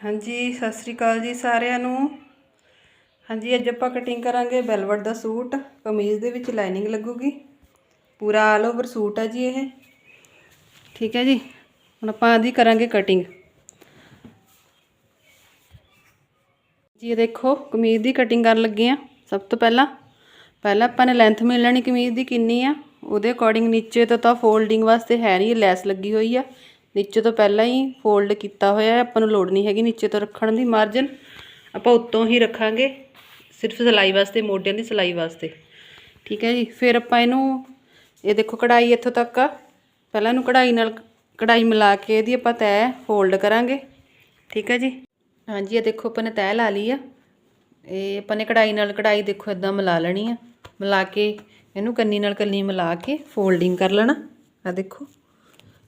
ਹਾਂਜੀ, ਸਤਿ ਸ੍ਰੀ ਅਕਾਲ ਜੀ ਸਾਰਿਆਂ ਨੂੰ। ਹਾਂਜੀ, ਅੱਜ ਆਪਾਂ ਕਟਿੰਗ ਕਰਾਂਗੇ ਵੈਲਵਟ ਦਾ ਸੂਟ। ਕਮੀਜ਼ ਦੇ ਵਿੱਚ ਲਾਈਨਿੰਗ ਲੱਗੂਗੀ। ਪੂਰਾ ਆਲ ਓਵਰ ਸੂਟ ਹੈ ਜੀ ਇਹ। ਠੀਕ ਹੈ ਜੀ? ਹੁਣ ਆਪਾਂ ਇਹਦੀ ਕਰਾਂਗੇ ਕਟਿੰਗ ਜੀ, ਇਹ ਦੇਖੋ, ਕਮੀਜ਼ ਦੀ ਕਟਿੰਗ ਕਰਨ ਲੱਗੇ ਆ ਸਭ ਤੋਂ ਪਹਿਲਾਂ। ਪਹਿਲਾਂ ਆਪਾਂ ਨੇ ਲੈਂਥ ਮਿਲ ਲੈਣੀ ਕਮੀਜ਼ ਦੀ ਕਿੰਨੀ ਆ। ਉਹਦੇ ਅਕੋਰਡਿੰਗ ਨੀਚੇ ਤੋਂ ਤਾਂ ਫੋਲਡਿੰਗ ਵਾਸਤੇ ਹੈ ਨਹੀਂ ਲੈਸ ਲੱਗੀ ਹੋਈ ਆ। ਨੀਚੇ ਤੋਂ ਪਹਿਲਾਂ ਹੀ ਫੋਲਡ ਕੀਤਾ ਹੋਇਆ ਹੈ, ਆਪਾਂ ਨੂੰ ਲੋੜ ਨਹੀਂ ਹੈਗੀ ਨੀਚੇ ਤੋਂ ਰੱਖਣ ਦੀ ਮਾਰਜਨ ਆਪਾਂ ਉੱਤੋਂ ਹੀ ਰੱਖਾਂਗੇ, ਸਿਰਫ ਸਿਲਾਈ ਵਾਸਤੇ, ਮੋਢਿਆਂ ਦੀ ਸਿਲਾਈ ਵਾਸਤੇ। ਠੀਕ ਹੈ ਜੀ, ਫਿਰ ਆਪਾਂ ਇਹਨੂੰ, ਇਹ ਦੇਖੋ ਕਢਾਈ ਇੱਥੋਂ ਤੱਕ ਆ। ਪਹਿਲਾਂ ਇਹਨੂੰ ਕਢਾਈ ਨਾਲ ਕਢਾਈ ਮਿਲਾ ਕੇ ਇਹਦੀ ਆਪਾਂ ਤੈਅ ਫੋਲਡ ਕਰਾਂਗੇ। ਠੀਕ ਹੈ ਜੀ? ਹਾਂਜੀ, ਇਹ ਦੇਖੋ ਆਪਾਂ ਨੇ ਤੈਅ ਲਾ ਲਈ ਆ। ਇਹ ਆਪਾਂ ਨੇ ਕਢਾਈ ਨਾਲ ਕਢਾਈ ਦੇਖੋ ਇਦਾਂ ਮਿਲਾ ਲੈਣੀ ਆ। ਮਿਲਾ ਕੇ ਇਹਨੂੰ ਕੰਨੀ ਨਾਲ ਕੰਨੀ ਮਿਲਾ ਕੇ ਫੋਲਡਿੰਗ ਕਰ ਲੈਣਾ। ਆ ਦੇਖੋ।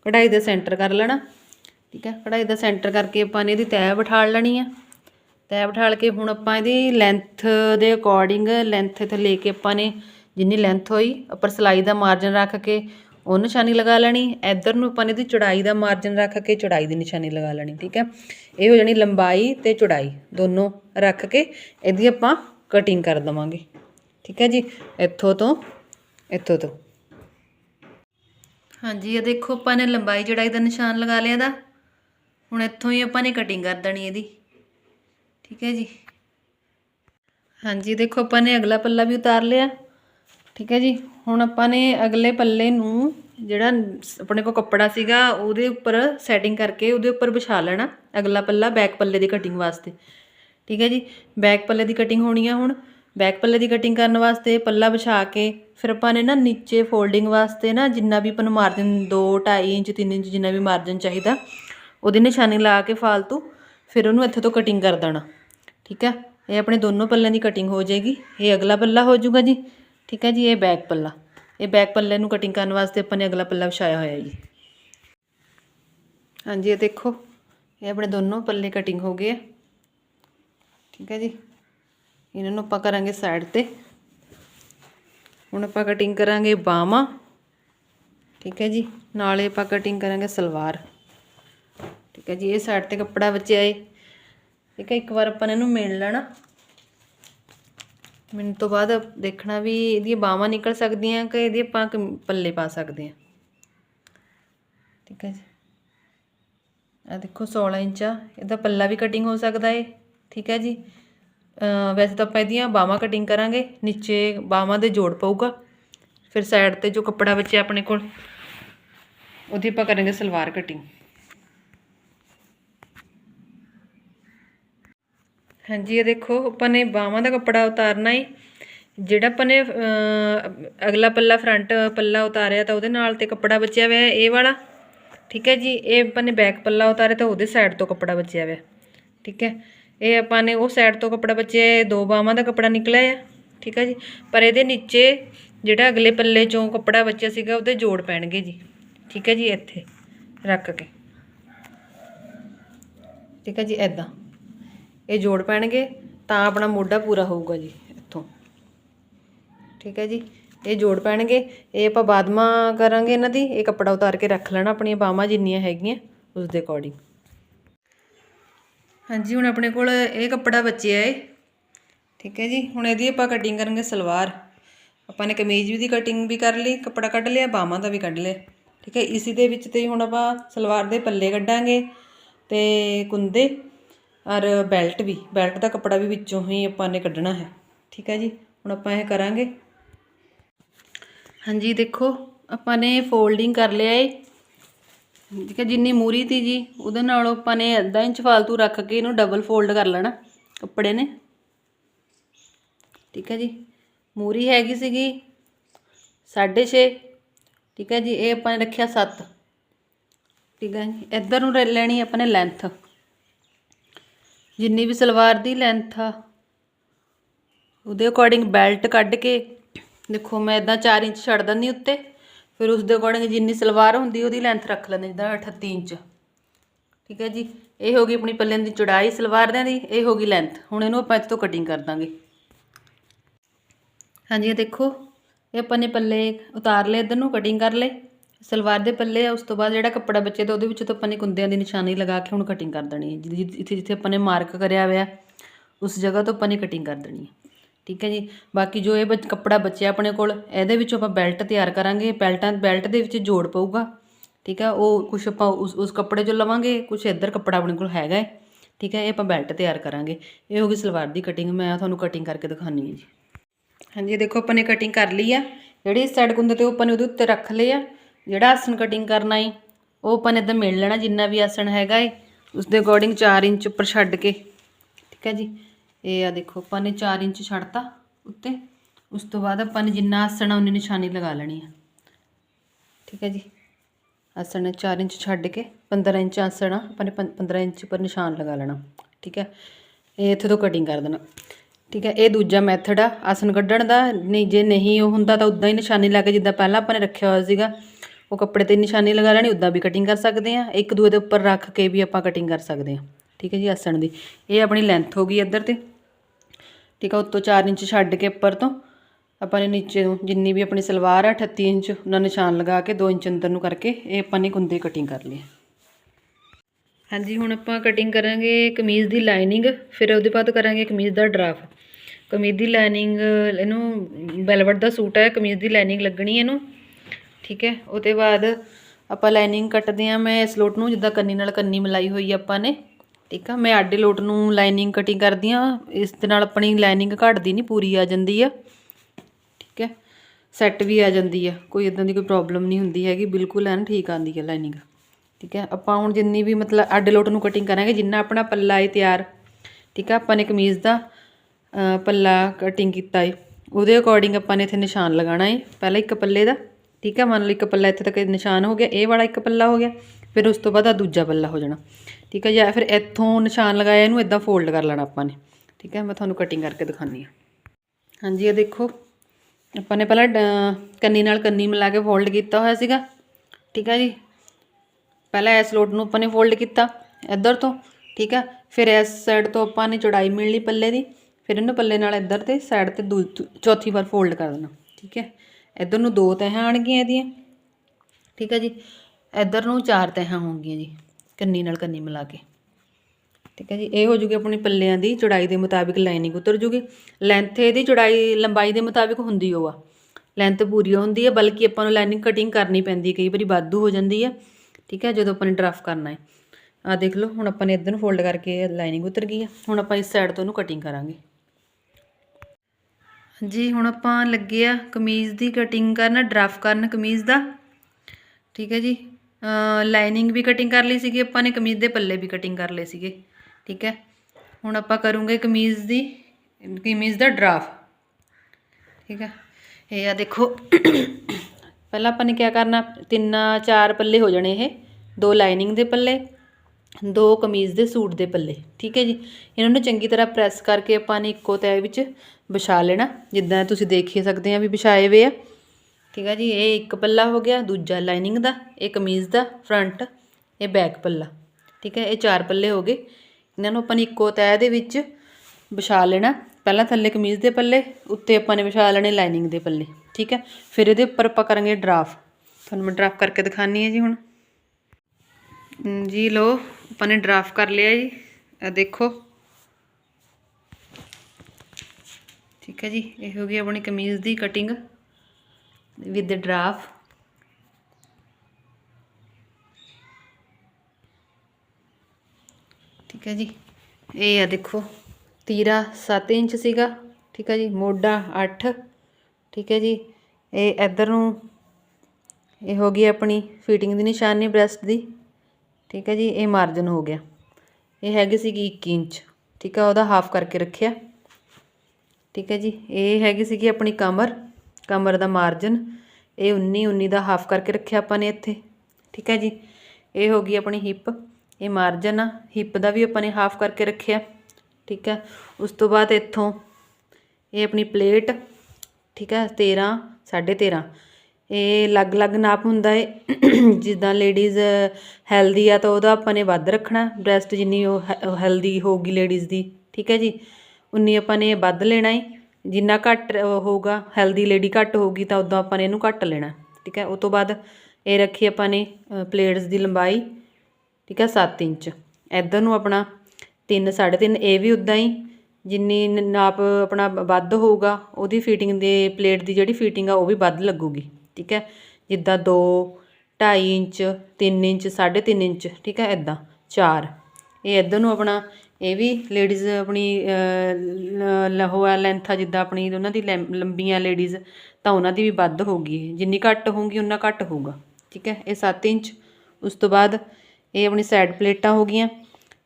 ਕਢਾਈ ਦੇ ਸੈਂਟਰ ਕਰ ਲੈਣਾ। ਠੀਕ ਹੈ, ਕਢਾਈ ਦਾ ਸੈਂਟਰ ਕਰਕੇ ਆਪਾਂ ਨੇ ਇਹਦੀ ਤੈਅ ਬਿਠਾ ਲੈਣੀ ਹੈ ਤੈਅ ਬਿਠਾਲ ਕੇ ਹੁਣ ਆਪਾਂ ਇਹਦੀ ਲੈਂਥ ਦੇ ਅਕੋਰਡਿੰਗ ਲੈਂਥ ਇੱਥੇ ਲੈ ਕੇ ਆਪਾਂ ਨੇ ਜਿੰਨੀ ਲੈਂਥ ਹੋਈ ਉੱਪਰ ਸਿਲਾਈ ਦਾ ਮਾਰਜਨ ਰੱਖ ਕੇ ਉਹ ਨਿਸ਼ਾਨੀ ਲਗਾ ਲੈਣੀ। ਇੱਧਰ ਨੂੰ ਆਪਾਂ ਨੇ ਇਹਦੀ ਚੌੜਾਈ ਦਾ ਮਾਰਜਨ ਰੱਖ ਕੇ ਚੌੜਾਈ ਦੀ ਨਿਸ਼ਾਨੀ ਲਗਾ ਲੈਣੀ, ਠੀਕ ਹੈ। ਇਹ ਹੋ ਜਾਣੀ ਲੰਬਾਈ ਤੇ ਚੌੜਾਈ, ਦੋਨੋਂ ਰੱਖ ਕੇ ਇਹਦੀ ਆਪਾਂ ਕਟਿੰਗ ਕਰ ਦਵਾਂਗੇ। ਠੀਕ ਹੈ ਜੀ, ਇੱਥੋਂ ਤੋਂ ਇੱਥੋਂ ਤੋਂ। ਹਾਂਜੀ, ਇਹ ਦੇਖੋ ਆਪਾਂ ਨੇ ਲੰਬਾਈ ਜੜਾਈ ਦਾ ਨਿਸ਼ਾਨ ਲਗਾ ਲਿਆ ਦਾ ਹੁਣ ਇੱਥੋਂ ਹੀ ਆਪਾਂ ਨੇ ਕਟਿੰਗ ਕਰ ਦੇਣੀ ਇਹਦੀ। ਠੀਕ ਹੈ ਜੀ। ਹਾਂਜੀ, ਦੇਖੋ ਆਪਾਂ ਨੇ ਅਗਲਾ ਪੱਲਾ ਵੀ ਉਤਾਰ ਲਿਆ। ਠੀਕ ਹੈ ਜੀ। ਹੁਣ ਆਪਾਂ ਨੇ ਅਗਲੇ ਪੱਲੇ ਨੂੰ ਜਿਹੜਾ ਆਪਣੇ ਕੋਲ ਕੱਪੜਾ ਸੀਗਾ, ਉਹਦੇ ਉੱਪਰ ਸੈਟਿੰਗ ਕਰਕੇ ਉਹਦੇ ਉੱਪਰ ਵਿਛਾ ਲੈਣਾ। ਅਗਲਾ ਪੱਲਾ ਬੈਕ ਪੱਲੇ ਦੀ ਕਟਿੰਗ ਵਾਸਤੇ। ਠੀਕ ਹੈ ਜੀ। ਬੈਕ ਪੱਲੇ ਦੀ ਕਟਿੰਗ ਹੋਣੀ ਆ ਹੁਣ। ਬੈਕ ਪੱਲੇ ਦੀ ਕਟਿੰਗ ਕਰਨ ਵਾਸਤੇ ਪੱਲਾ ਵਿਛਾ ਕੇ, ਫਿਰ ਆਪਾਂ ਨੇ ਨਾ ਨੀਚੇ ਫੋਲਡਿੰਗ ਵਾਸਤੇ ਨਾ ਜਿੰਨਾ ਵੀ ਆਪਾਂ ਨੂੰ ਮਾਰਜਨ 2 2.5 ਇੰਚ 3 ਇੰਚ ਜਿੰਨਾ ਵੀ ਮਾਰਜਨ ਚਾਹੀਦਾ, ਉਹਦੀ ਨਿਸ਼ਾਨੀ ਲਾ ਕੇ ਫਾਲਤੂ ਫਿਰ ਉਹਨੂੰ ਇੱਥੇ ਤੋਂ ਕਟਿੰਗ ਕਰ ਦੇਣਾ। ਠੀਕ ਹੈ ਇਹ ਆਪਣੇ ਦੋਨੋਂ ਪੱਲਿਆਂ ਦੀ ਕਟਿੰਗ ਹੋ ਜਾਏਗੀ। ਇਹ ਅਗਲਾ ਪੱਲਾ ਹੋ ਜਾਊਗਾ ਜੀ। ਠੀਕ ਹੈ ਜੀ? ਇਹ ਬੈਕ ਪੱਲਾ। ਇਹ ਬੈਕ ਪੱਲੇ ਨੂੰ ਕਟਿੰਗ ਕਰਨ ਵਾਸਤੇ ਆਪਾਂ ਨੇ ਅਗਲਾ ਪੱਲਾ ਵਿਛਾਇਆ ਹੋਇਆ ਜੀ। ਹਾਂਜੀ, ਇਹ ਦੇਖੋ। ਇਹ ਆਪਣੇ ਦੋਨੋਂ ਪੱਲੇ ਕਟਿੰਗ ਹੋ ਗਏ ਆ। ਠੀਕ ਹੈ ਜੀ? ਇਹਨਾਂ ਨੂੰ ਆਪਾਂ ਕਰਾਂਗੇ ਸਾਈਡ ਤੇ। ਹੁਣ ਆਪਾਂ ਕਟਿੰਗ ਕਰਾਂਗੇ ਬਾਹਾਂ ਠੀਕ ਹੈ ਜੀ? ਨਾਲੇ ਆਪਾਂ ਕਟਿੰਗ ਕਰਾਂਗੇ ਸਲਵਾਰ। ਠੀਕ ਹੈ ਜੀ? ਇਹ ਸਾਈਡ ਤੇ ਕੱਪੜਾ ਬਚਿਆ ਏ। ਠੀਕ ਹੈ, ਇੱਕ ਵਾਰ ਆਪਾਂ ਇਹਨੂੰ ਮਿਣ ਲੈਣਾ। ਮਿੰਟ ਤੋਂ ਬਾਅਦ ਦੇਖਣਾ ਵੀ ਇਹਦੀਆਂ ਬਾਹਾਂ ਨਿਕਲ ਸਕਦੀਆਂ ਕਿ ਇਹਦੇ ਆਪਾਂ ਕਮ- ਪੱਲੇ ਪਾ ਸਕਦੇ ਹਾਂ। ਠੀਕ ਹੈ ਜੀ? ਆ ਦੇਖੋ 16 ਇੰਚ। ਆ ਇਹਦਾ ਪੱਲਾ ਵੀ ਕਟਿੰਗ ਹੋ ਸਕਦਾ ਏ। ਠੀਕ ਹੈ ਜੀ? ਵੈਸੇ ਤਾਂ ਆਪਾਂ ਇਹਦੀਆਂ ਬਾਹਾਂ ਕਟਿੰਗ ਕਰਾਂਗੇ, ਨੀਚੇ ਬਾਹਾਂ ਦੇ ਜੋੜ ਪਊਗਾ। ਫਿਰ ਸਾਈਡ ਤੇ ਜੋ ਕੱਪੜਾ ਬਚਿਆ ਆਪਣੇ ਕੋਲ, ਉਹਦੀ ਆਪਾਂ ਕਰਾਂਗੇ ਸਲਵਾਰ ਕਟਿੰਗ ਹਾਂਜੀ, ਇਹ ਦੇਖੋ, ਆਪਾਂ ਨੇ ਬਾਹਾਂ ਦਾ ਕੱਪੜਾ ਉਤਾਰਨਾ ਹੈ ਜਿਹੜਾ ਆਪਾਂ ਨੇ ਅਗਲਾ ਪੱਲਾ ਫਰੰਟ ਪੱਲਾ ਉਤਾਰਿਆ ਤਾਂ ਉਹਦੇ ਨਾਲ ਤੇ ਕੱਪੜਾ ਬਚਿਆ ਹੋਇਆ ਇਹ ਵਾਲਾ। ਠੀਕ ਹੈ ਜੀ, ਇਹ ਆਪਾਂ ਨੇ ਬੈਕ ਪੱਲਾ ਉਤਾਰਿਆ ਤਾਂ ਉਹਦੇ ਸਾਈਡ ਤੋਂ ਕੱਪੜਾ ਬਚਿਆ ਹੋਇਆ। ਠੀਕ ਹੈ ਇਹ ਆਪਾਂ ਨੇ ਉਹ ਸਾਈਡ ਤੋਂ ਕੱਪੜਾ ਬਚਿਆ ਦੋ ਬਾਹਾਂ ਦਾ ਕੱਪੜਾ ਨਿਕਲਿਆ ਆ, ਠੀਕ ਹੈ ਜੀ? ਪਰ ਇਹਦੇ ਨੀਚੇ ਜਿਹੜਾ ਅਗਲੇ ਪੱਲੇ ਚੋਂ ਕੱਪੜਾ ਬਚਿਆ ਸੀਗਾ, ਉਹਦੇ ਜੋੜ ਪੈਣਗੇ ਜੀ, ਠੀਕ ਹੈ ਜੀ, ਇੱਥੇ, ਰੱਖ ਕੇ। ਠੀਕ ਹੈ ਜੀ ਐਦਾਂ ਇਹ ਜੋੜ ਪੈਣਗੇ, ਤਾਂ ਆਪਣਾ ਮੋਢਾ ਪੂਰਾ ਹੋਊਗਾ ਜੀ, ਇੱਥੋਂ। ਠੀਕ ਹੈ ਜੀ, ਇਹ ਜੋੜ ਪੈਣਗੇ, ਇਹ ਆਪਾਂ ਬਾਦਮਾ ਕਰਾਂਗੇ ਇਹਨਾਂ ਦੀ, ਇਹ ਕੱਪੜਾ ਉਤਾਰ ਕੇ ਰੱਖ ਲੈਣਾ, ਆਪਣੀਆਂ ਬਾਹਾਂ ਜਿੰਨੀਆਂ ਹੈਗੀਆਂ ਉਸ ਦੇ ਅਕੋਰਡਿੰਗ ਹਾਂਜੀ, ਹੁਣ ਆਪਣੇ ਕੋਲ ਇਹ ਕੱਪੜਾ ਬਚਿਆ ਏ। ਠੀਕ ਹੈ ਜੀ, ਹੁਣ ਇਹਦੀ ਆਪਾਂ ਕਟਿੰਗ ਕਰਾਂਗੇ ਸਲਵਾਰ। ਆਪਾਂ ਨੇ ਕਮੀਜ਼ ਵੀ ਦੀ ਕਟਿੰਗ ਵੀ ਕਰ ਲਈ, ਕੱਪੜਾ ਕੱਢ ਲਿਆ ਬਾਹਾਂ ਦਾ ਵੀ ਕੱਢ ਲਿਆ। ਠੀਕ ਹੈ, ਇਸੇ ਦੇ ਵਿੱਚ ਤੇ ਹੁਣ ਆਪਾਂ ਸਲਵਾਰ ਦੇ ਪੱਲੇ ਕੱਢਾਂਗੇ ਤੇ ਕੁੰਦੇ ਔਰ ਬੈਲਟ ਵੀ। ਬੈਲਟ ਦਾ ਕੱਪੜਾ ਵੀ ਵਿੱਚੋਂ ਹੀ ਆਪਾਂ ਨੇ ਕੱਢਣਾ ਹੈ। ਠੀਕ ਹੈ ਜੀ, ਹੁਣ ਆਪਾਂ ਇਹ ਕਰਾਂਗੇ। ਹਾਂਜੀ, ਦੇਖੋ, ਆਪਾਂ ਨੇ ਫੋਲਡਿੰਗ ਕਰ ਲਿਆ ਏ। ਠੀਕ ਹੈ, ਜਿੰਨੀ ਮੂਰੀ ਤੀ ਜੀ, ਉਹਦੇ ਨਾਲੋਂ ਆਪਾਂ ਨੇ ਅੱਧਾ ਇੰਚ ਫਾਲਤੂ ਰੱਖ ਕੇ ਇਹਨੂੰ ਡਬਲ ਫੋਲਡ ਕਰ ਲੈਣਾ ਕੱਪੜੇ ਨੇ। ਠੀਕ ਹੈ ਜੀ, ਮੂਰੀ ਹੈਗੀ ਸੀਗੀ 6.5 ਠੀਕ ਹੈ ਜੀ, ਇਹ ਆਪਾਂ ਨੇ ਰੱਖਿਆ 7 ਠੀਕ ਹੈ ਜੀ, ਇੱਧਰ ਨੂੰ ਰ- ਲੈਣੀ ਆਪਾਂ ਨੇ ਲੈਂਥ ਜਿੰਨੀ ਵੀ ਸਲਵਾਰ ਦੀ ਲੈਂਥ ਆ, ਉਹਦੇ ਅਕੋਰਡਿੰਗ ਬੈਲਟ ਕੱਢ ਕੇ, ਦੇਖੋ ਮੈਂ ਇਦਾਂ 4 ਇੰਚ ਛੱਡ ਦਿੰਦੀ ਉੱਤੇ। ਫਿਰ ਉਸ ਦੇ ਅਕੋਰਡਿੰਗ ਜਿੰਨੀ ਸਲਵਾਰ ਹੁੰਦੀ ਉਹਦੀ ਲੈਂਥ ਰੱਖ ਲੈਂਦੇ ਜਿੱਦਾਂ 38 ਇੰਚ। ਠੀਕ ਹੈ ਜੀ? ਇਹ ਹੋ ਗਈ ਆਪਣੀ ਪੱਲੇ ਦੀ ਚੌੜਾਈ ਸਲਵਾਰ ਦੀ, ਇਹ ਹੋ ਗਈ ਲੈਂਥ ਹੁਣ ਇਹਨੂੰ ਆਪਾਂ ਇੱਥੋਂ ਕਟਿੰਗ ਕਰ ਦਾਂਗੇ। ਹਾਂਜੀ, ਇਹ ਦੇਖੋ, ਇਹ ਆਪਾਂ ਨੇ ਪੱਲੇ ਉਤਾਰ ਲਏ, ਇੱਧਰ ਨੂੰ ਕਟਿੰਗ ਕਰ ਲਏ। ਸਲਵਾਰ ਦੇ ਪੱਲੇ ਆ, ਉਸ ਤੋਂ ਬਾਅਦ ਜਿਹੜਾ ਕੱਪੜਾ ਬੱਚੇ ਦਾ ਉਹਦੇ ਵਿੱਚ ਤਾਂ ਆਪਾਂ ਨੇ ਕੁੰਦਿਆਂ ਦੀ ਨਿਸ਼ਾਨੀ ਲਗਾ ਕੇ ਹੁਣ ਕਟਿੰਗ ਕਰ ਦੇਣੀ ਹੈ। ਜਿ- ਜਿੱਥੇ ਜਿੱਥੇ ਆਪਾਂ ਨੇ ਮਾਰਕ ਕਰਿਆ ਹੋਇਆ, ਉਸ ਜਗ੍ਹਾ ਤੋਂ ਆਪਾਂ ਨੇ ਕਟਿੰਗ ਕਰ ਦੇਣੀ ਹੈ। ਠੀਕ ਹੈ ਜੀ? ਬਾਕੀ ਜੋ ਇਹ ਬੱਚ- ਕੱਪੜਾ ਬਚਿਆ ਆਪਣੇ ਕੋਲ, ਇਹਦੇ ਵਿੱਚੋਂ ਆਪਾਂ ਬੈਲਟ ਤਿਆਰ ਕਰਾਂਗੇ। ਬੈਲਟਾਂ, ਬੈਲਟ ਦੇ ਵਿੱਚ ਜੋੜ ਪਊਗਾ। ਠੀਕ ਹੈ? ਉਹ ਕੁਝ ਆਪਾਂ ਉਸ ਉਸ ਕੱਪੜੇ 'ਚੋਂ ਲਵਾਂਗੇ ਕੁਝ ਇੱਧਰ ਕੱਪੜਾ ਆਪਣੇ ਕੋਲ ਹੈਗਾ ਹੈ ਠੀਕ ਹੈ? ਇਹ ਆਪਾਂ ਬੈਲਟ ਤਿਆਰ ਕਰਾਂਗੇ। ਇਹ ਹੋ ਗਈ ਸਲਵਾਰ ਦੀ ਕਟਿੰਗ ਮੈਂ ਤੁਹਾਨੂੰ ਕਟਿੰਗ ਕਰਕੇ ਦਿਖਾਉਣੀ ਹੈ ਜੀ। ਹਾਂਜੀ ਇਹ ਦੇਖੋ ਆਪਾਂ ਨੇ ਕਟਿੰਗ ਕਰ ਲਈ ਆ। ਜਿਹੜੀ ਸਾਈਡ ਕੁੰਦੇ ਤੇ ਉਹ ਆਪਾਂ ਨੇ ਉਹਦੇ ਉੱਤੇ ਰੱਖ ਲਏ ਆ। ਜਿਹੜਾ ਆਸਣ ਕਟਿੰਗ ਕਰਨਾ ਏ, ਉਹ ਆਪਾਂ ਨੇ ਇਦਾਂ ਮਿਲ ਲੈਣਾ, ਜਿੰਨਾ ਵੀ ਆਸਣ ਹੈਗਾ ਏ। ਉਸ ਦੇ ਅਕੋਰਡਿੰਗ 4 ਇੰਚ ਉੱਪਰ ਛੱਡ ਕੇ। ਠੀਕ ਹੈ ਜੀ? ਇਹ ਆ ਦੇਖੋ, ਆਪਾਂ ਨੇ 4 ਇੰਚ ਛੱਡਤਾ ਉੱਤੇ। ਉਸ ਤੋਂ ਬਾਅਦ ਆਪਾਂ ਨੇ ਜਿੰਨਾ ਆਸਣ ਆ ਉਨੀ ਨਿਸ਼ਾਨੀ ਲਗਾ ਲੈਣੀ ਆ। ਠੀਕ ਹੈ ਜੀ? ਆਸਣ 4 ਇੰਚ ਛੱਡ ਕੇ 15 ਇੰਚ ਆਸਣ ਆਪਾਂ ਨੇ ਪੰ- 15 ਇੰਚ ਉੱਪਰ ਨਿਸ਼ਾਨ ਲਗਾ ਲੈਣਾ। ਠੀਕ ਹੈ ਇਹ ਇੱਥੇ ਤੋਂ ਕਟਿੰਗ ਕਰ ਦੇਣਾ। ਠੀਕ ਹੈ ਇਹ ਦੂਜਾ ਮੈਥਡ ਆ, ਆਸਣ ਕੱਢਣ ਦਾ। ਨਹੀਂ, ਜੇ ਨਹੀਂ ਉਹ ਹੁੰਦਾ ਤਾਂ ਉਦਾਂ ਹੀ ਨਿਸ਼ਾਨੀ ਲਾ ਕੇ ਜਿੱਦਾਂ ਪਹਿਲਾਂ ਆਪਾਂ ਨੇ ਰੱਖਿਆ ਹੋਇਆ ਸੀਗਾ, ਉਹ ਕੱਪੜੇ ਤੇ ਨਿਸ਼ਾਨੀ ਲਗਾ ਲੈਣੀ ਉਦਾਂ ਵੀ ਕਟਿੰਗ ਕਰ ਸਕਦੇ ਆ। ਇੱਕ ਦੂਏ ਦੇ ਉੱਪਰ ਰੱਖ ਕੇ ਵੀ ਆਪਾਂ ਕਟਿੰਗ ਕਰ ਸਕਦੇ ਆ। ਠੀਕ ਹੈ ਜੀ ਆਸਣ ਦੀ। ਇਹ ਆਪਣੀ ਲੈਂਥ ਹੋ ਗਈ ਇੱਧਰ ਤੇ। ਠੀਕ ਆ, ਉੱਤੋਂ 4 ਇੰਚ ਛੱਡ ਕੇ ਉੱਪਰ ਤੋਂ ਆਪਾਂ ਨੇ ਨੀਚੇ ਨੂੰ ਜਿੰਨੀ ਵੀ ਆਪਣੀ ਸਲਵਾਰ ਆ 38 ਇੰਚ ਉਹਨਾਂ ਨਿਸ਼ਾਨ ਲਗਾ ਕੇ 2 ਇੰਚ ਅੰਦਰ ਨੂੰ ਕਰਕੇ ਇਹ ਆਪਾਂ ਨੇ ਕੁੰਦੇ ਕਟਿੰਗ ਕਰ ਲਈ ਹਾਂਜੀ, ਹੁਣ ਆਪਾਂ ਕਟਿੰਗ ਕਰਾਂਗੇ ਕਮੀਜ਼ ਦੀ ਲਾਈਨਿੰਗ ਫਿਰ ਉਹਦੇ ਬਾਅਦ ਕਰਾਂਗੇ ਕਮੀਜ਼ ਦਾ ਡਰਾਫ ਕਮੀਜ਼ ਦੀ ਲਾਈਨਿੰਗ ਇਹਨੂੰ ਵੈਲਵਟ ਦਾ ਸੂਟ ਹੈ ਕਮੀਜ਼ ਦੀ ਲਾਈਨਿੰਗ ਲੱਗਣੀ ਇਹਨੂੰ। ਠੀਕ ਹੈ, ਉਹਦੇ ਬਾਅਦ ਆਪਾਂ ਲਾਈਨਿੰਗ ਕੱਟਦੇ ਆ ਮੈਂ ਇਸ ਲੋਟ ਨੂੰ ਜਿੱਦਾਂ ਕੰਨੀ ਨਾਲ ਕੰਨੀ ਮਿਲਾਈ ਹੋਈ ਆਪਾਂ ਨੇ। ਠੀਕ ਆ? ਮੈਂ ਆਡੇ ਲੋਟ ਨੂੰ ਲਾਈਨਿੰਗ ਕਟਿੰਗ ਕਰਦੀ ਆ। ਇਸ ਦੇ ਨਾਲ ਆਪਣੀ ਲਾਈਨਿੰਗ ਘਟਦੀ ਨਹੀਂ ਪੂਰੀ ਆ ਜਾਂਦੀ ਆ। ਠੀਕ ਹੈ ਸੈੱਟ ਵੀ ਆ ਜਾਂਦੀ ਆ। ਕੋਈ ਇਦਾਂ ਦੀ ਕੋਈ ਪ੍ਰੋਬਲਮ ਨਹੀਂ ਹੁੰਦੀ ਹੈਗੀ। ਬਿਲਕੁਲ ਐਨ ਠੀਕ ਆਉਂਦੀ ਹੈ ਲਾਈਨਿੰਗ ਠੀਕ ਹੈ ਆਪਾਂ ਹੁਣ ਜਿੰਨੀ ਵੀ ਮਤਲਬ ਆਡੇ ਲੋਟ ਨੂੰ ਕਟਿੰਗ ਕਰਾਂਗੇ, ਜਿੰਨਾ ਆਪਣਾ ਪੱਲਾ ਹੈ ਤਿਆਰ। ਠੀਕ ਆ? ਆਪਾਂ ਨੇ ਕਮੀਜ਼ ਦਾ ਪੱਲਾ ਕਟਿੰਗ ਕੀਤਾ ਹੈ ਉਹਦੇ ਅਕੋਰਡਿੰਗ ਆਪਾਂ ਨੇ ਇੱਥੇ ਨਿਸ਼ਾਨ ਲਗਾਉਣਾ ਹੈ ਪਹਿਲਾਂ ਇੱਕ ਪੱਲੇ ਦਾ। ਠੀਕ ਹੈ ਮੰਨ ਲਓ ਇੱਕ ਪੱਲਾ ਇੱਥੇ ਤੱਕ ਨਿਸ਼ਾਨ ਹੋ ਗਿਆ। ਇਹ ਵਾਲਾ ਇੱਕ ਪੱਲਾ ਹੋ ਗਿਆ। ਫਿਰ ਉਸ ਤੋਂ ਬਾਅਦ ਆ ਦੂਜਾ ਪੱਲਾ ਹੋ ਜਾਣਾ। ਠੀਕ ਹੈ ਜਾਂ ਫਿਰ ਇੱਥੋਂ ਨਿਸ਼ਾਨ ਲਗਾਇਆ ਇਹਨੂੰ ਇਦਾਂ ਫੋਲਡ ਕਰ ਲੈਣਾ ਆਪਾਂ ਨੇ। ਠੀਕ ਹੈ ਮੈਂ ਤੁਹਾਨੂੰ ਕਟਿੰਗ ਕਰਕੇ ਦਿਖਾਉਂਦੀ ਹਾਂ। ਹਾਂਜੀ, ਇਹ ਦੇਖੋ, ਆਪਾਂ ਨੇ ਪਹਿਲਾਂ ਡ- ਕੰਨੀ ਨਾਲ ਕੰਨੀ ਮਿਲਾ ਕੇ ਫੋਲਡ ਕੀਤਾ ਹੋਇਆ ਸੀਗਾ। ਠੀਕ ਹੈ ਜੀ? ਪਹਿਲਾਂ ਇਸ ਲੋਟ ਨੂੰ ਆਪਾਂ ਨੇ ਫੋਲਡ ਕੀਤਾ ਇੱਧਰ ਤੋਂ। ਠੀਕ ਹੈ ਫਿਰ ਇਸ ਸਾਈਡ ਤੋਂ ਆਪਾਂ ਨੇ ਚੌੜਾਈ ਮਿਲਣੀ ਪੱਲੇ ਦੀ। ਫਿਰ ਇਹਨੂੰ ਪੱਲੇ ਨਾਲ ਇੱਧਰ ਤੇ ਸਾਈਡ ਤੇ ਦੂ- ਚੌਥੀ ਵਾਰ ਫੋਲਡ ਕਰ ਦੇਣਾ। ਠੀਕ ਹੈ ਇੱਧਰ ਨੂੰ ਦੋ ਤਹਾਂ ਆਣਗੀਆਂ ਇਹਦੀਆਂ। ਠੀਕ ਹੈ ਜੀ, ਇੱਧਰ ਨੂੰ ਚਾਰ ਤਹਾਂ ਹੋਣਗੀਆਂ ਜੀ। ਕੰਨੀ ਨਾਲ ਕੰਨੀ ਮਿਲਾ ਕੇ। ਠੀਕ ਹੈ ਜੀ, ਇਹ ਹੋ ਜੂਗੀ ਆਪਣੀ ਪੱਲਿਆਂ ਦੀ ਚੌੜਾਈ ਦੇ ਮੁਤਾਬਿਕ ਲਾਈਨਿੰਗ ਉਤਰ ਜੂਗੀ। ਲੈਂਥ ਇਹਦੀ ਚੌੜਾਈ, ਲੰਬਾਈ ਦੇ ਮੁਤਾਬਿਕ ਹੁੰਦੀ ਓ ਆ। ਲੈਂਥ ਪੂਰੀ ਹੁੰਦੀ ਹੈ, ਬਲਕਿ ਆਪਾਂ ਨੂੰ ਲਾਈਨਿੰਗ ਕਟਿੰਗ ਕਰਨੀ ਪੈਂਦੀ ਕਈ ਵਾਰੀ ਵਾਧੂ ਹੋ ਜਾਂਦੀ ਹੈ। ਠੀਕ ਹੈ, ਜਦੋਂ ਆਪਾਂ ਨੇ ਡਰਾਫਟ ਕਰਨਾ ਹੈ। ਆ ਦੇਖ ਲਓ, ਹੁਣ ਆਪਾਂ ਨੇ ਇੱਧਰ ਨੂੰ ਫੋਲਡ ਕਰਕੇ ਲਾਈਨਿੰਗ ਉਤਰ ਗਈ ਹੈ ਹੁਣ ਆਪਾਂ ਇਸ ਸਾਈਡ ਤੋਂ ਉਹਨੂੰ ਕਟਿੰਗ ਕਰਾਂਗੇ। ਜੀ, ਹੁਣ ਆਪਾਂ ਲੱਗੇ ਆ ਕਮੀਜ਼ ਦੀ ਕਟਿੰਗ ਕਰਨ ਡਰਾਫਟ ਕਰਨ ਕਮੀਜ਼ ਦਾ। ਠੀਕ ਹੈ ਜੀ ਲਾਈਨਿੰਗ ਵੀ ਕਟਿੰਗ ਕਰ ਲਈ ਸੀਗੀ, ਆਪਾਂ ਨੇ, ਕਮੀਜ਼ ਦੇ ਪੱਲੇ ਵੀ ਕਟਿੰਗ ਕਰ ਲਏ ਸੀਗੇ। ਠੀਕ ਹੈ? ਹੁਣ ਆਪਾਂ ਕਰੂੰਗੇ ਕਮੀਜ਼ ਦੀ, ਕਮੀਜ਼ ਦਾ ਡਰਾਫ ਠੀਕ ਹੈ? ਇਹ ਆ ਦੇਖੋ। ਪਹਿਲਾਂ ਆਪਾਂ ਨੇ ਕੀ ਕਰਨਾ? ਤਿੰਨ, ਚਾਰ ਪੱਲੇ ਹੋ ਜਾਣੇ ਇਹ। ਦੋ ਲਾਈਨਿੰਗ ਦੇ ਪੱਲੇ, ਦੋ ਕਮੀਜ਼ ਦੇ ਸੂਟ ਦੇ ਪੱਲੇ। ਠੀਕ ਹੈ ਜੀ? ਇਹਨਾਂ ਨੂੰ ਚੰਗੀ ਤਰ੍ਹਾਂ ਪ੍ਰੈਸ ਕਰਕੇ ਆਪਾਂ ਨੇ ਇੱਕੋ ਤੈ ਵਿੱਚ ਵਿਛਾ ਲੈਣਾ। ਜਿੱਦਾਂ ਤੁਸੀਂ ਦੇਖ ਹੀ ਸਕਦੇ ਆ ਵੀ ਵਿਛਾਏ ਹੋਏ ਆ। ਠੀਕ ਹੈ ਜੀ, ਇਹ ਇੱਕ ਪੱਲਾ ਹੋ ਗਿਆ, ਦੂਜਾ ਲਾਈਨਿੰਗ ਦਾ, ਇਹ ਕਮੀਜ਼ ਦਾ ਫਰੰਟ ਇਹ ਬੈਕ ਪੱਲਾ। ਠੀਕ ਹੈ ਇਹ ਚਾਰ ਪੱਲੇ ਹੋ ਗਏ। ਇਹਨਾਂ ਨੂੰ ਆਪਾਂ ਨੇ ਇੱਕੋ ਤੈ ਦੇ ਵਿੱਚ ਵਿਛਾ ਲੈਣਾ। ਪਹਿਲਾਂ ਥੱਲੇ ਕਮੀਜ਼ ਦੇ ਪੱਲੇ, ਉੱਤੇ ਆਪਾਂ ਨੇ ਵਿਛਾ ਲੈਣੇ ਲਾਈਨਿੰਗ ਦੇ ਪੱਲੇ। ਠੀਕ ਹੈ ਫਿਰ ਇਹਦੇ ਉੱਪਰ ਆਪਾਂ ਕਰਾਂਗੇ ਡਰਾਫ ਤੁਹਾਨੂੰ ਮੈਂ ਡਰਾਫ ਕਰਕੇ ਦਿਖਾਣੀ ਹੈ ਜੀ ਹੁਣ। ਜੀ ਲੋ ਆਪਾਂ ਨੇ ਡਰਾਫ ਕਰ ਲਿਆ ਜੀ। ਇਹ ਦੇਖੋ। ਠੀਕ ਹੈ ਜੀ, ਇਹ ਹੋ ਗਈ ਆਪਣੀ ਕਮੀਜ਼ ਦੀ ਕਟਿੰਗ ਵਿਦ ਡਰਾਫਟ ਠੀਕ ਹੈ ਜੀ। ਇਹ ਆ ਦੇਖੋ, ਤੀਰਾ 7 ਇੰਚ ਸੀਗਾ। ਠੀਕ ਹੈ ਜੀ, ਮੋਢਾ 8 ਠੀਕ ਹੈ ਜੀ, ਇਹ ਇੱਧਰ ਨੂੰ, ਇਹ ਹੋ ਗਈ ਆਪਣੀ ਫਿਟਿੰਗ ਦੀ ਨਿਸ਼ਾਨੀ ਬ੍ਰੈਸਟ ਦੀ। ਠੀਕ ਹੈ ਜੀ, ਇਹ ਮਾਰਜਨ ਹੋ ਗਿਆ। ਇਹ ਹੈਗੀ ਸੀਗੀ 21 ਇੰਚ। ਠੀਕ ਹੈ, ਉਹਦਾ ਹਾਫ ਕਰਕੇ ਰੱਖਿਆ। ਠੀਕ ਹੈ ਜੀ, ਇਹ ਹੈਗੀ ਸੀਗੀ ਆਪਣੀ ਕਮਰ। ਕਮਰ ਦਾ ਮਾਰਜਨ ਇਹ 19 19 ਦਾ ਹਾਫ ਕਰਕੇ ਰੱਖਿਆ ਆਪਾਂ ਨੇ ਇੱਥੇ। ਠੀਕ ਹੈ ਜੀ? ਇਹ ਹੋ ਗਈ ਆਪਣੀ ਹਿੱਪ ਇਹ ਮਾਰਜਨ ਆ। ਹਿੱਪ ਦਾ ਵੀ ਆਪਾਂ ਨੇ ਹਾਫ ਕਰਕੇ ਰੱਖਿਆ। ਠੀਕ ਹੈ? ਉਸ ਤੋਂ ਬਾਅਦ ਇੱਥੋਂ ਇਹ ਆਪਣੀ ਪਲੇਟ ਠੀਕ ਹੈ? 13 13.5 ਇਹ ਅਲੱਗ-ਅਲੱਗ ਨਾਪ ਹੁੰਦਾ ਏ। ਜਿੱਦਾਂ ਲੇਡੀਜ਼ ਹੈਲਦੀ ਆ ਤਾਂ ਉਹਦਾ ਆਪਾਂ ਨੇ ਵੱਧ ਰੱਖਣਾ। ਬ੍ਰੈਸਟ ਜਿੰਨੀ ਉਹ ਹੈਲਦੀ ਹੋਊਗੀ ਲੇਡੀਜ਼ ਦੀ। ਠੀਕ ਹੈ ਜੀ? ਉਨੀ ਆਪਾਂ ਨੇ ਵੱਧ ਲੈਣਾ ਏ। ਜਿੰਨਾ ਘੱਟ ਹੋਊਗਾ ਹੈਲਦੀ ਲੇਡੀ ਘੱਟ ਹੋਊਗੀ, ਤਾਂ ਉਦੋਂ ਆਪਾਂ ਨੇ ਇਹਨੂੰ ਘੱਟ ਲੈਣਾ। ਠੀਕ ਹੈ? ਉਸ ਤੋਂ ਬਾਅਦ ਇਹ ਰੱਖੀ ਆਪਾਂ ਨੇ ਪਲੇਟਸ ਦੀ ਲੰਬਾਈ, ਠੀਕ ਹੈ? 7 ਇੰਚ। ਇੱਧਰ ਨੂੰ ਆਪਣਾ 3 3.5 ਇਹ ਵੀ ਉਦਾਂ ਹੀ, ਜਿੰਨੀ ਨਾਪ ਆਪਣਾ ਵੱਧ ਹੋਊਗਾ, ਉਹਦੀ ਫਿਟਿੰਗ ਦੇ ਪਲੇਟ ਦੀ ਜਿਹੜੀ ਫਿਟਿੰਗ ਆ, ਉਹ ਵੀ ਵੱਧ ਲੱਗੂਗੀ। ਠੀਕ ਹੈ? ਜਿੱਦਾਂ 2 2.5 ਇੰਚ 3 ਇੰਚ 3.5 ਇੰਚ, ਠੀਕ ਹੈ? ਇਦਾਂ। 4 ਇਹ ਇੱਧਰ ਨੂੰ ਆਪਣਾ ਇਹ ਵੀ ਲੇਡੀਜ਼ ਆਪਣੀ ਲਹੋ ਆ ਲੈਂਥ ਆ ਜਿੱਦਾਂ ਆਪਣੀ ਉਹਨਾਂ ਦੀ ਲੈਂ- ਲੰਬੀਆਂ ਲੇਡੀਜ਼ ਤਾਂ ਉਹਨਾਂ ਦੀ ਵੀ ਵੱਧ ਹੋਊਗੀ ਇਹ। ਜਿੰਨੀ ਘੱਟ ਹੋਊਗੀ ਉਨਾ ਘੱਟ ਹੋਊਗਾ। ਠੀਕ ਹੈ? ਇਹ 7 ਇੰਚ। ਉਸ ਤੋਂ ਬਾਅਦ ਇਹ ਆਪਣੀ ਸਾਈਡ ਪਲੇਟਾਂ ਹੋ ਗਈਆਂ।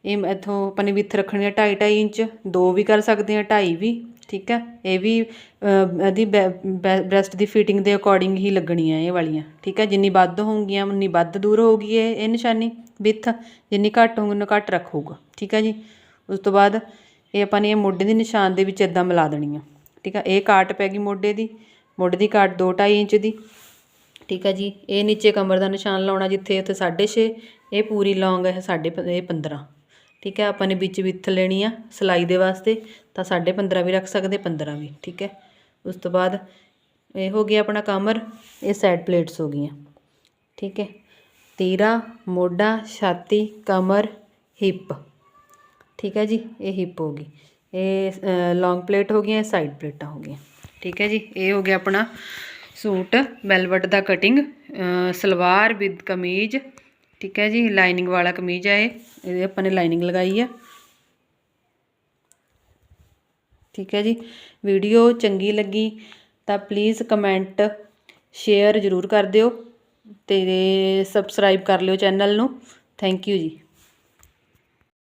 ਇਹ ਇੱਥੋਂ ਆਪਾਂ ਨੇ ਵਿੱਥ ਰੱਖਣੀ ਹੈ 2.5 2.5 ਇੰਚ। ਦੋ ਵੀ ਕਰ ਸਕਦੇ ਹਾਂ 2.5 ਵੀ। ਠੀਕ ਹੈ? ਇਹ ਵੀ ਅਹ, ਇਹਦੀ ਬ੍ਰੈਸਟ ਦੀ ਫਿਟਿੰਗ ਦੇ ਅਕੋਰਡਿੰਗ ਹੀ ਲੱਗਣੀ ਲੱਗਣੀਆਂ ਇਹ ਵਾਲੀਆਂ। ਠੀਕ ਹੈ? ਜਿੰਨੀ ਵੱਧ ਹੋਣਗੀਆਂ ਉਨੀ ਵੱਧ ਦੂਰ ਹੋਊਗੀ ਇਹ ਇਹ ਨਿਸ਼ਾਨੀ। ਵਿੱਥ ਜਿੰਨੀ ਘੱਟ ਹੋਊਗੀ ਉਨਾ ਘੱਟ ਰੱਖੂਗਾ ਠੀਕ ਹੈ ਜੀ? ਉਸ ਤੋਂ ਬਾਅਦ ਇਹ ਆਪਾਂ ਨੇ ਇਹ ਮੋਢੇ ਦੀ ਨਿਸ਼ਾਨ ਦੇ ਵਿੱਚ ਇਦਾਂ ਮਿਲਾ ਦੇਣੀ ਆ। ਠੀਕ ਹੈ ਇਹ ਕਾਟ ਪੈ ਗਈ ਮੋਢੇ ਦੀ। ਮੋਢੇ ਦੀ ਕਾਟ 2 2.5 ਇੰਚ ਦੀ। ਠੀਕ ਹੈ ਜੀ, ਇਹ ਨੀਚੇ ਕਮਰ ਦਾ ਨਿਸ਼ਾਨ ਲਾਉਣਾ ਜਿੱਥੇ ਉੱਥੇ 6.5 ਇਹ ਪੂਰੀ ਲੌਂਗ ਹੈ ਸਾਡੇ ਇਹ 15 ਠੀਕ ਹੈ ਆਪਾਂ ਨੇ ਵਿੱਚ ਵਿੱਥ ਲੈਣੀ ਆ ਸਿਲਾਈ ਦੇ ਵਾਸਤੇ, ਤਾਂ 15.5 ਵੀ ਰੱਖ ਸਕਦੇ 15 ਵੀ। ਠੀਕ ਹੈ, ਉਸ ਤੋਂ ਬਾਅਦ ਇਹ ਹੋ ਗਿਆ ਆਪਣਾ ਕਮਰ, ਇਹ ਸਾਈਡ ਪਲੇਟਸ ਹੋ ਗਈਆਂ। ਠੀਕ ਹੈ, ਤੀਰਾ, ਮੋਢਾ, ਛਾਤੀ, ਕਮਰ, ਹਿੱਪ। ਠੀਕ ਹੈ ਜੀ, ਇਹ ਹਿੱਪ ਹੋ ਗਈ। ਇਹ ਲੌਂਗ ਪਲੇਟ ਹੋ ਗਈਆਂ ਸਾਈਡ ਪਲੇਟਾਂ ਹੋ ਗਈਆਂ। ਠੀਕ ਹੈ ਜੀ, ਇਹ ਹੋ ਗਿਆ ਆਪਣਾ ਸੂਟ ਵੈਲਵਟ ਦਾ ਕਟਿੰਗ ਸਲਵਾਰ ਵਿਦ ਕਮੀਜ਼। ਠੀਕ ਹੈ ਜੀ ਲਾਈਨਿੰਗ ਵਾਲਾ ਕਮੀਜ਼ ਹੈ ਇਹ। ਇਹਦੇ ਆਪਾਂ ਨੇ ਲਾਈਨਿੰਗ ਲਗਾਈ ਆ। ਠੀਕ ਹੈ ਜੀ ਵੀਡੀਓ ਚੰਗੀ ਲੱਗੀ ਤਾਂ ਪਲੀਜ਼ ਕਮੈਂਟ ਸ਼ੇਅਰ ਜ਼ਰੂਰ ਕਰ ਦਿਓ ਤੇ ਸਬਸਕ੍ਰਾਈਬ ਕਰ ਲਿਓ ਚੈਨਲ ਨੂੰ। ਥੈਂਕ ਯੂ ਜੀ।